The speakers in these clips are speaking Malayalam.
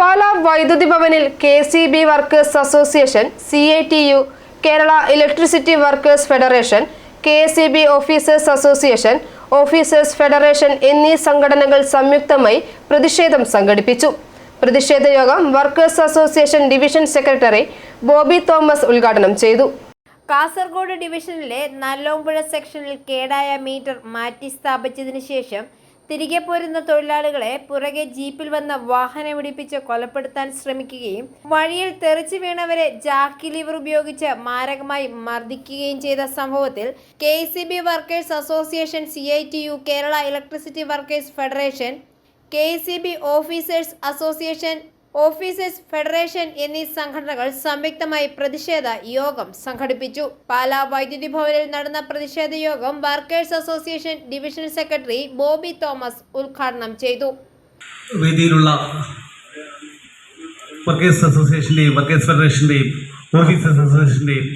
പാല വൈദ്യുതി ഭവനിൽ K C B workers association C A T U Kerala electricity workers federation K C B officers association officers federation എന്നീ സംഘടനകൾ സംയുക്തമായി പ്രതിഷേധം സംഘടിപ്പിച്ചു. പ്രതിഷേധ യോഗം workers association division secretary Bobby Thomas ഉദ്ഘാടനം ചെയ്തു. കാസർഗോഡ് ഡിവിഷനിലെ നല്ലോമ്പുഴ സെക്ഷനിൽ കേടായ മീറ്റർ മാറ്റി സ്ഥാപിച്ചതിന് ശേഷം തിരികെ പോരുന്ന തൊഴിലാളികളെ പുറകെ ജീപ്പിൽ വന്ന വാഹനം വാഹനമിടിപ്പിച്ച് കൊലപ്പെടുത്താൻ ശ്രമിക്കുകയും വഴിയിൽ തെറിച്ചു വീണവരെ ജാക്കി ലിവർ ഉപയോഗിച്ച് മാരകമായി മർദ്ദിക്കുകയും ചെയ്ത സംഭവത്തിൽ K workers association C Kerala electricity workers federation K officers association officers federation എന്നീ സംഘടനകൾ സംയുക്തമായി പ്രതിഷേധ യോഗം സംഘടിപ്പിച്ചു. പാലാ വൈദ്യുതി ഭവനിൽ നടന്ന പ്രതിഷേധ യോഗം workers association division secretary Bobby Thomas ഉദ്ഘാടനം ചെയ്തു. വേദിയിലുള്ള വർക്കേഴ്സ് അസോസിയേഷന്റെയും വർക്കേഴ്സ് ഫെഡറേഷന്റെയും ഓഫീസേഴ്സ് അസോസിയേഷന്റെയും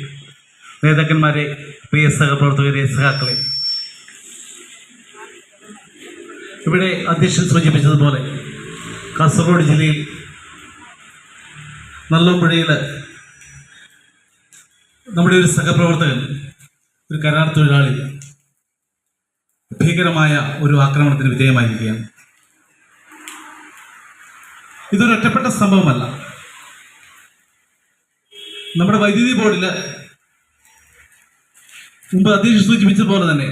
നേതാക്കന്മാരെ പ്രിയ സഹപ്രവർത്തകരെ സഹാക്കളെ ഇവിടെ അധ്യക്ഷൻ സൂചിപ്പിച്ചതുപോലെ കാസർഗോഡ് ജില്ലയിൽ നല്ലമ്പുഴയിൽ നമ്മുടെ ഒരു സഹപ്രവർത്തകൻ ഒരു കരാർ തൊഴിലാളി ഭീകരമായ ഒരു ആക്രമണത്തിന് വിധേയമായിരിക്കുകയാണ്. ഇതൊരു ഒറ്റപ്പെട്ട സംഭവമല്ല. നമ്മുടെ വൈദ്യുതി ബോർഡിൽ മുമ്പ് അധ്യക്ഷൻ സൂചിപ്പിച്ചതുപോലെ തന്നെ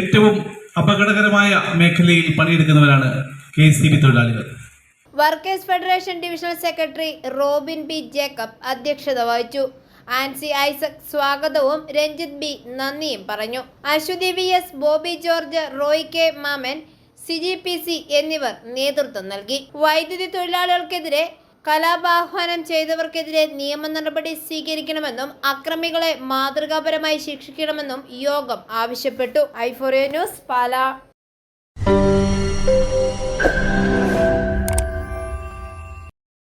ഏറ്റവും അപകടകരമായ മേഖലയിൽ പണിയെടുക്കുന്നവരാണ് കെ സി ബി തൊഴിലാളികൾ. Workers federation divisional secretary Robin B Jacob അധ്യക്ഷത വഹിച്ചു. ആൻസി ഐസക് സ്വാഗതവും രഞ്ജിത് ബി നന്ദിയും പറഞ്ഞു. Aswathy V S Bobby George Roy K Mammen C G P C എന്നിവർ നേതൃത്വം നൽകി. വൈദ്യുതി തൊഴിലാളികൾക്കെതിരെ കലാപാഹ്വാനം ചെയ്തവർക്കെതിരെ നിയമ നടപടി സ്വീകരിക്കണമെന്നും അക്രമികളെ മാതൃകാപരമായി ശിക്ഷിക്കണമെന്നും യോഗം ആവശ്യപ്പെട്ടു. ഐഫോറിയ ന്യൂസ് പാലാ.